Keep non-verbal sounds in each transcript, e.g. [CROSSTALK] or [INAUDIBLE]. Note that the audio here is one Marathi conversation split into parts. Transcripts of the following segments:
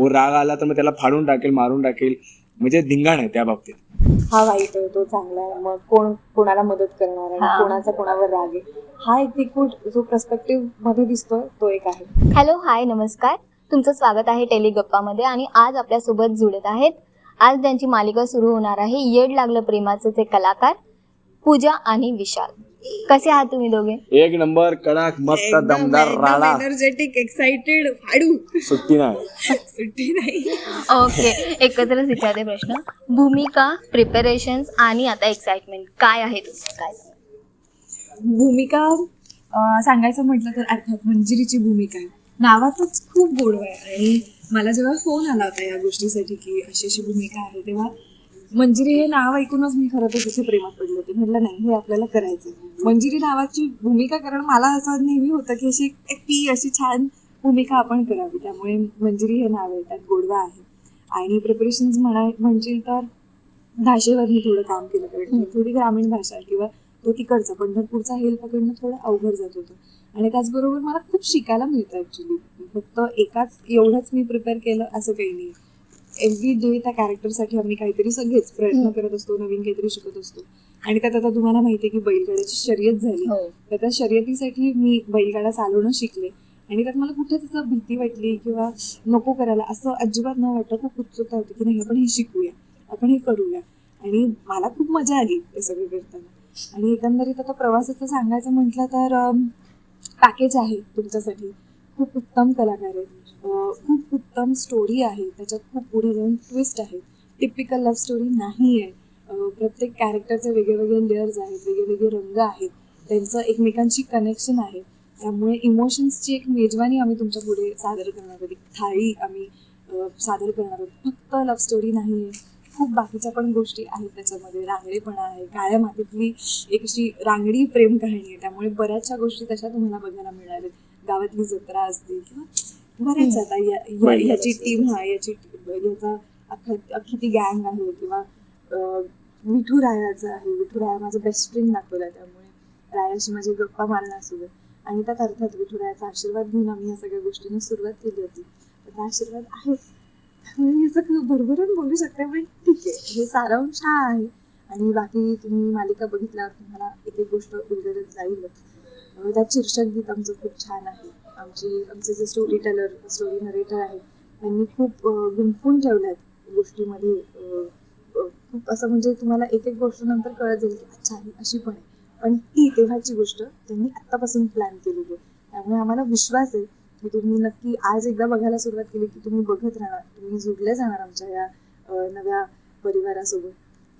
व राग आला तर मग त्याला फाडून टाकेल मारून टाकेल. म्हणजे धिंगाण आहे त्या बाबतीत. हा वाईट आहे तो चांगला आहे. मग कोण कोणाला मदत करणार हा. आणि कोणाचा कोणावर राग आहे? हा एक एकूट जो पर्स्पेक्टिव्हमध्ये दिसतोय तो एक आहे. हॅलो हाय नमस्कार. तुमचं स्वागत आहे टेलिगप्पामध्ये आणि आज आपल्यासोबत जुळत आहेत. आज त्यांची मालिका सुरू होणार आहे येड लागलं प्रेमाचे ते कलाकार पूजा आणि विशाल. कसे आहात तुम्ही दोघे? एक नंबर कडक मस्त दमदार राडा. एनर्जेटिक एक्साइटेड फाडू. सुट्टी नाही. [LAUGHS] सुट्टी नाही. ओके एकत्रच विचारते प्रश्न. भूमिका प्रिपरेशन्स आणि आता एक्साइटमेंट काय आहे तुमचं? काय? भूमिका अं, सांगायचं म्हटलं तर अर्थात मंजिरीची भूमिका आहे. नावातच खूप गोडवा आहे. आणि मला जेव्हा फोन आला होता या गोष्टीसाठी की अशी अशी भूमिका आहे तेव्हा मंजिरी हे नाव ऐकूनच मी खरं तर तिथे प्रेमात पडले होते. म्हटलं नाही हे आपल्याला करायचं मंजिरी नावाची भूमिका कारण मला असं नेहमी होतं की अशी ती अशी छान भूमिका आपण करावी. त्यामुळे मंजिरी हे नाव आहे त्यात गोडवा आहे. आणि प्रिपरेशन्स म्हणाय म्हणशील तर भाषेवर मी थोडं काम केलं कारण थोडी ग्रामीण भाषा किंवा तो तिकडचा पंढरपूरचा हेल पकडणं थोडं अवघड जात होतं. आणि त्याचबरोबर मला खूप शिकायला मिळतं ॲक्च्युली फक्त एकाच एवढंच मी प्रिपेअर केलं असं काही नाही. एव्हरी डे त्या कॅरेक्टरसाठी आम्ही काहीतरी सगळेच प्रयत्न करत असतो नवीन काहीतरी शिकत असतो. आणि त्यात आता तुम्हाला माहिती आहे की बैलगाड्याची शर्यत झाली. हो. तर त्या शर्यतीसाठी मी बैलगाडा चालवणं शिकले. आणि त्यात मला कुठेच असं भीती वाटली किंवा नको करायला असं अजिबात न वाटतं खूप उत्सुकता होती की नाही आपण हे शिकूया आपण हे करूया. आणि मला खूप मजा आली ते सगळं करताना. आणि एकंदरीत आता प्रवासाचं सांगायचं म्हटलं तर पॅकेज आहे तुमच्यासाठी. खूप उत्तम कलाकार आहेत. खूप उत्तम स्टोरी आहे. त्याच्यात खूप पुढे जाऊन ट्विस्ट आहे. टिपिकल लव्ह स्टोरी नाही आहे प्रत्येक कॅरेक्टरचे वेगळे वेगळे लेअर्स आहेत वेगळे वेगळे रंग आहेत. त्यांचं एकमेकांशी कनेक्शन आहे. त्यामुळे इमोशन्सची एक मेजवानी आम्ही तुमच्यापुढे सादर करणार आहोत. एक थाळी आम्ही सादर करणार आहोत. फक्त लव्ह स्टोरी नाही आहे खूप बाकीच्या पण गोष्टी आहेत त्याच्यामध्ये. रांगडेपणा आहे. काळ्या मातीतली एक अशी रांगडी प्रेम कहाणी आहे. त्यामुळे बऱ्याचशा गोष्टी तशा तुम्हाला बघायला मिळाल्या आहेत गावातली जत्रा असते किंवा बऱ्याच आता या- याची. टीम हा याची याचा अख्खा अख्खी ती गँग आहे किंवा अं, विठू रायाचं आहे. विठू राया माझा बेस्ट फ्रेंड दाखवला त्यामुळे. रायाशी माझी गप्पा मारणं असू दे आणि त्यात अर्थात विठू रायाचा आशीर्वाद घेऊन आम्ही या सगळ्या गोष्टींना सुरुवात केली होती. त्याचा आशीर्वाद आहेच त्यामुळे मी असं खूप भरभरून बोलू शकते पण ठीक आहे. हे सारांश हा आहे. आणि बाकी तुम्ही मालिका बघितल्यावर तुम्हाला एक एक गोष्ट उलगडत जाईलच त्यात शीर्षक गीत आमचं खूप छान आहे. आमची आमचे जे स्टोरी टेलर स्टोरी नरेटर आहेत त्यांनी खूप गुंफून ठेवल्या आहेत गोष्टीमध्ये. खूप असं म्हणजे तुम्हाला एक एक गोष्ट नंतर कळत जाईल की अच्छा ही अशी पण आहे. पण ती तेव्हाची गोष्ट त्यांनी आत्तापासून प्लॅन केलेली आहे. त्यामुळे आम्हाला विश्वास आहे की तुम्ही नक्की आज एकदा बघायला सुरुवात केली की तुम्ही बघत राहणार. तुम्ही जुडले जाणार आमच्या या नव्या परिवारासोबत.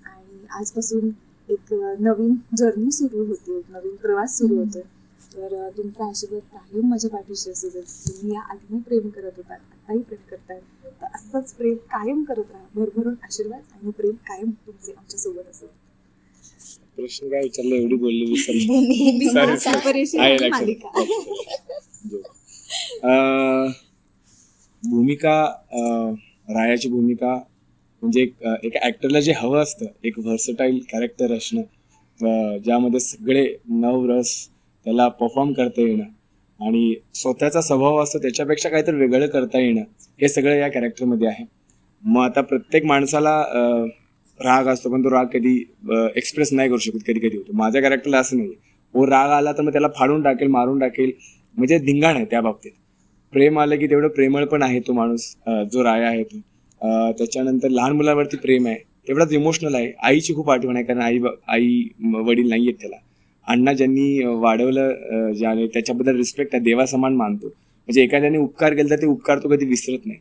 आणि आजपासून एक नवीन जर्नी सुरू होते एक नवीन प्रवास सुरू होतोय. तर तुमचा आशीर्वाद कायम माझ्या पाठीशी असू दे तुम्ही या आधीही प्रेम करत होता आताही प्रेम करताय तर असंच प्रेम कायम करत राहा. भरभरून आशीर्वाद आणि प्रेम कायम तुमचे आमच्यासोबत असेल प्रश्न काय विचारलं? एवढी बोलली विसरली [LAUGHS] भूमिका रायाची भूमिका म्हणजे एक एका ॲक्टरला जे हवं असतं एक व्हर्सटाईल कॅरेक्टर असणं ज्यामध्ये सगळे नव रस त्याला परफॉर्म करता येणं आणि स्वतःचा स्वभाव असतो त्याच्यापेक्षा काहीतरी वेगळं करता येणं हे सगळं या कॅरेक्टरमध्ये आहे. मग आता प्रत्येक माणसाला राग असतो पण तो राग कधी एक्सप्रेस नाही करू शकत कधी कधी होतो. माझ्या कॅरेक्टरला असं नाही वो राग आला तर मग त्याला फाडून टाकेल मारून टाकेल म्हणजे धिंगाण आहे त्या बाबतीत. प्रेम आलं की तेवढं प्रेमळ पण आहे तो माणूस जो राया आहे तो. त्याच्यानंतर लहान मुलावरती प्रेम आहे तेवढाच इमोशनल आहे. आईची खूप आठवण आहे कारण आई आई वडील नाही आहेत त्याला. अण्णा ज्यांनी वाढवलं ज्याने त्याच्याबद्दल रिस्पेक्ट आहे देवासमान मानतो. म्हणजे एखाद्याने उपकार केला तर ते उपकार तो कधी विसरत नाही.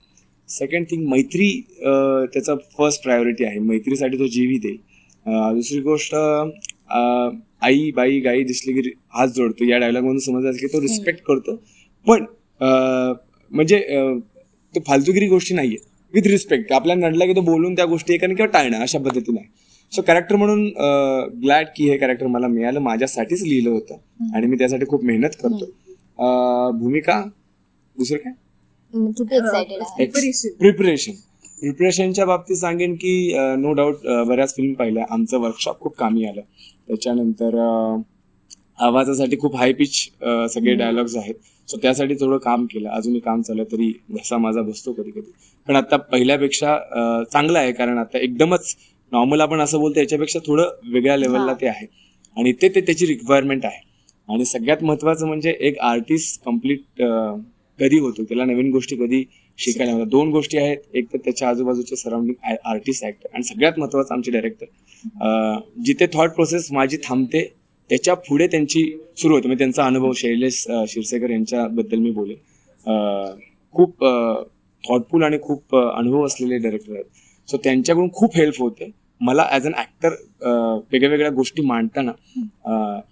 सेकंड थिंग मैत्री त्याचा फर्स्ट प्रायोरिटी आहे. मैत्रीसाठी तो जीवी देईल. अं, दुसरी गोष्ट आई बाई गाई दिसली की हात जोडतो. या डायलॉगमधून समजायचं की तो रिस्पेक्ट करतो. पण म्हणजे तो फालतुगिरी गोष्टी नाही आहे विथ रिस्पेक्ट आपल्याला नडला की तो बोलून त्या गोष्टी एकाने किंवा टाळणं अशा पद्धतीने आहे. सो कॅरेक्टर म्हणून ग्लॅड की हे कॅरेक्टर मला मिळालं. माझ्यासाठीच लिहिलं होतं. आणि मी त्यासाठी खूप मेहनत करतो. भूमिका दुसरं काय. प्रिपरेशन प्रिपरेशनच्या बाबतीत सांगेन की नो डाऊट बऱ्याच फिल्म पाहिल्या. आमचं वर्कशॉप खूप कामी आलं. त्याच्यानंतर आवाजासाठी खूप हाय पिच सगळे डायलॉग्स आहेत. सो त्यासाठी थोडं काम केलं. अजूनही काम चालू आहे तरी घसा माझा बसतो कधी कधी पण आता पहिल्यापेक्षा चांगलं आहे. कारण आता एकदमच नॉर्मल आपण असं बोलतो याच्यापेक्षा थोडं वेगळ्या लेवलला ते आहे. आणि ते ते त्याची रिक्वायरमेंट आहे. आणि सगळ्यात महत्त्वाचं म्हणजे एक आर्टिस्ट कंप्लीट कधी होतो? त्याला नवीन गोष्टी कधी शिकायला मिळतात? दोन गोष्टी आहेत. एक तर त्याच्या आजूबाजूचे सराउंडिंग आर्टिस्ट ऍक्टर आणि सगळ्यात महत्त्वाचं आमचे डायरेक्टर जिथे थॉट प्रोसेस माझी थांबते त्याच्या पुढे त्यांची सुरू होते. म्हणजे त्यांचा अनुभव शैलेश क्षीरसागर यांच्याबद्दल मी बोलेन. अं, खूप थॉटफुल आणि खूप अनुभव असलेले डायरेक्टर आहेत. सो त्यांच्याकडून खूप हेल्प होते. मला ॲज अन ॲक्टर वेगळ्या वेगळ्या गोष्टी मांडताना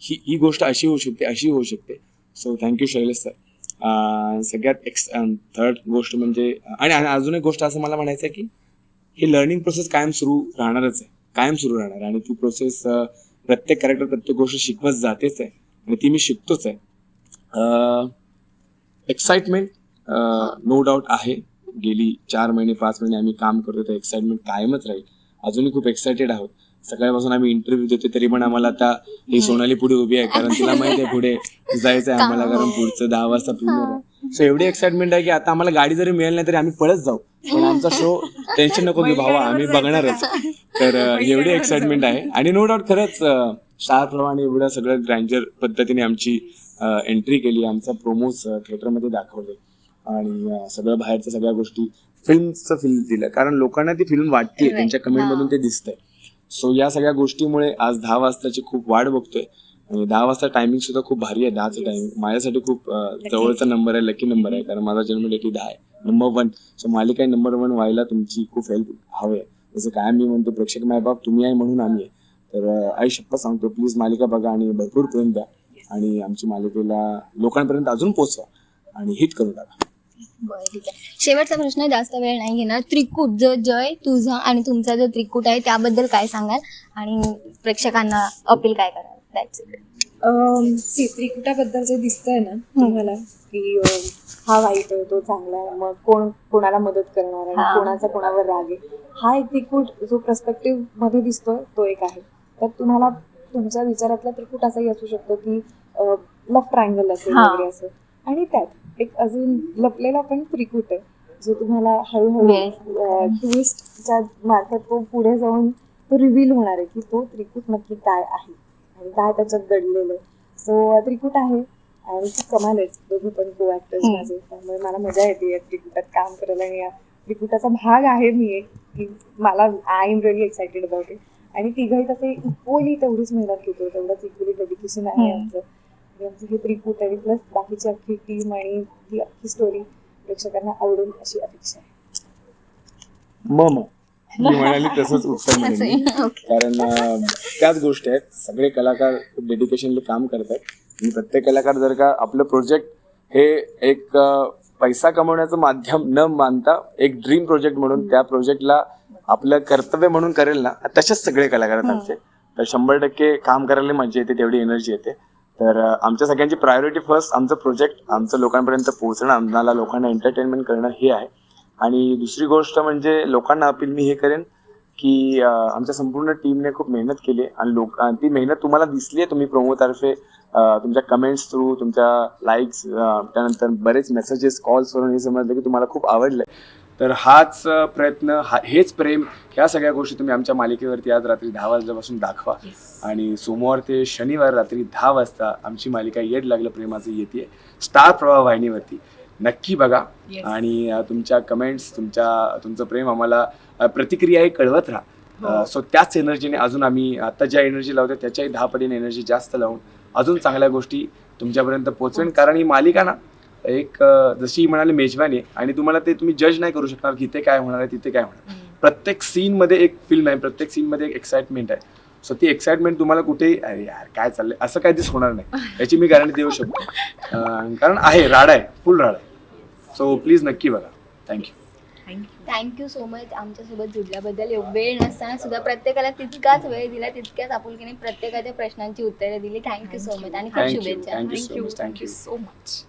ही ही गोष्ट अशी होऊ शकते अशी होऊ शकते. So thank you Shailesh sir सगळ्यात एक्स थर्ड गोष्ट म्हणजे आणि आणि अजून एक गोष्ट असं मला म्हणायचं आहे की ही लर्निंग प्रोसेस कायम सुरू राहणारच आहे. कायम सुरू राहणार. आणि ती प्रोसेस प्रत्येक कॅरेक्टर प्रत्येक गोष्ट शिकवत जातेच आहे. आणि ती मी शिकतोच आहे. एक्साइटमेंट नो डाऊट आहे. गेली चार महिने पाच महिने आम्ही काम करतो तर एक्साइटमेंट कायमच राहील. अजूनही खूप एक्सायटेड आहोत. सकाळपासून आम्ही इंटरव्ह्यू देतो तरी पण आम्हाला आता ही सोनाली पुढे उभी आहे कारण तिला माहिती आहे पुढे जायचं आहे आम्हाला कारण पुढचं दहा वाजता प्रीमियर आहे सो एवढी एक्साइटमेंट आहे की आता आम्हाला गाडी जरी मिळेल नाही तरी आम्ही पळत जाऊ. पण आमचा शो टेन्शन नको घेऊ भावा आम्ही बघणारच. तर एवढी एक्साइटमेंट आहे. आणि नो डाऊट खरंच स्टार प्रमाणे एवढं सगळं ग्रँजर पद्धतीने आमची एंट्री केली आमचा प्रोमोज थिएटरमध्ये दाखवले. आणि सगळं बाहेरच्या सगळ्या गोष्टी फिल्मचं फिल्म दिलं. कारण लोकांना ती फिल्म वाटते. त्यांच्या कमेंटमधून ते दिसतंय. सो या सगळ्या गोष्टीमुळे आज दहा वाजताची खूप वाट बघतोय. आणि दहा वाजता टायमिंग सुद्धा खूप भारी आहे. दहाचं टायमिंग माझ्यासाठी खूप जवळचा नंबर आहे. लकी नंबर आहे. कारण माझा जन्म डेटी दहा आहे. नंबर वन सो मालिका नंबर वन व्हायला तुमची खूप हेल्प हवी. आहे जसं काय मी म्हणतो प्रेक्षक मायबाप तुम्ही आहे म्हणून आम्ही आहे. तर आई शप्पथ सांगतो प्लीज मालिका बघा आणि भरपूर प्रेम द्या. आणि आमची मालिकेला लोकांपर्यंत अजून पोचवा आणि हिट करून टाका बरं ठीक आहे. शेवटचा प्रश्न जास्त वेळ नाही घेणार. त्रिकूट जो जय तुझा आणि तुमचा जो त्रिकूट आहे त्याबद्दल काय सांगाल? आणि प्रेक्षकांना अपील काय कराल? That's it. सी त्रिकुटाबद्दल जे दिसतंय ना तुम्हाला की अं, हा वाईट आहे तो चांगला आहे मग कोण कोणाला मदत करणार हा. आणि कोणाचा कोणावर राग आहे? हा एक त्रिकूट जो पर्स्पेक्टिव्हमध्ये दिसतोय तो एक आहे. तर तुम्हाला तुमच्या विचारातला त्रिकूट असाही असू शकतो की लफ ट्रायंगल असेल हा. वगैरे असं. आणि त्यात एक अजून लपलेला पण त्रिकूट आहे. जो तुम्हाला हळूहळू. ट्विस्टच्या मार्फत तो पुढे जाऊन तो रिव्हील होणार आहे की तो त्रिकूट नक्की काय आहे आणि काय त्याच्यात दडलेलं आहे. सो त्रिकूट आहे आणि खूप कमाल आहेत दोघे पण को ऍक्टर्स. माझे. त्यामुळे मला मजा येते या त्रिकुटात काम करायला आणि या त्रिकुटाचा भाग आहे मी एक की मला I am really excited about it आणि तिघही तसे इक्वली तेवढीच मेहनत घेतो. तेवढंच इक्वली डेडिकेशन आहे. आमचं. आमचं हे त्रिकूट आणि प्लस बाकीची अख्खी टीम आणि ती अख्खी स्टोरी प्रेक्षकांना आवडेल अशी अपेक्षा आहे. मम. मी म्हणाली तसंच [LAUGHS] उत्तर म्हणेन मी. ओके. कारण त्याच गोष्टी आहेत. सगळे कलाकार खूप डेडिकेशनली काम करतात आणि प्रत्येक कलाकार जर का आपलं प्रोजेक्ट हे एक पैसा कमवण्याचं माध्यम न मानता एक ड्रीम प्रोजेक्ट म्हणून त्या प्रोजेक्टला आपलं कर्तव्य म्हणून करेल ना तसेच सगळे कलाकार आहेत आमचे. तर शंभर टक्के काम करायला मजा येते तेवढी एनर्जी येते. तर आमच्या सगळ्यांची प्रायोरिटी फर्स्ट आमचं प्रोजेक्ट आमचं लोकांपर्यंत पोहोचणं आम्हाला लोकांना एंटरटेनमेंट करणं हे आहे. आणि दुसरी गोष्ट म्हणजे लोकांना अपील मी हे करेन की आमच्या संपूर्ण टीमने खूप मेहनत केली आहे. आणि लोक ती मेहनत तुम्हाला दिसली आहे तुम्ही प्रोमोतर्फे तुमच्या कमेंट्स थ्रू तुमच्या लाईक्स त्यानंतर बरेच मेसेजेस कॉल्सवरून हे समजलं की तुम्हाला खूप आवडलं आहे तर हाच प्रयत्न हा हेच प्रेम ह्या सगळ्या गोष्टी तुम्ही आमच्या मालिकेवरती आज रात्री दहा वाजल्यापासून दाखवा. आणि सोमवार ते शनिवार रात्री दहा वाजता आमची मालिका येड लागलं प्रेमाचं येते स्टार प्रवाह वाहिनीवरती. नक्की बघा. आणि तुमच्या कमेंट्स तुमच्या तुमचं प्रेम आम्हाला अं, प्रतिक्रियाही कळवत राहा. सो त्याच एनर्जीने अजून आम्ही आता ज्या एनर्जी लावतो त्याच्याही दहा पटीने एनर्जी जास्त लावून अजून चांगल्या गोष्टी तुमच्यापर्यंत पोहोचवेन. कारण ही मालिका ना एक जशी म्हणाली मेजवानी आहे आणि तुम्हाला ते तुम्ही जज नाही करू शकणार की इथे काय होणार आहे तिथे काय होणार. प्रत्येक सीनमध्ये एक फिल्म आहे प्रत्येक सीनमध्ये एक एक्साइटमेंट आहे. सो ती एक्साइटमेंट तुम्हाला कुठे अरे यार काय चाललंय? असं काय दिस होणार नाही. याची मी गॅरंटी देऊ शकतो. [LAUGHS] अं, कारण आहे राडा आहे फुल राडा आहे. सो प्लीज नक्की बघा. थँक्यू थँक्यू सो मच आमच्यासोबत जुडल्याबद्दल. एव- वेळ नसताना सुद्धा प्रत्येकाला तितकाच वेळ दिला तितक्याच आपुलकीने प्रत्येकाच्या प्रश्नांची उत्तरे दिली. थँक्यू सो मच आणि खूप शुभेच्छा. Thank you so much thank you so much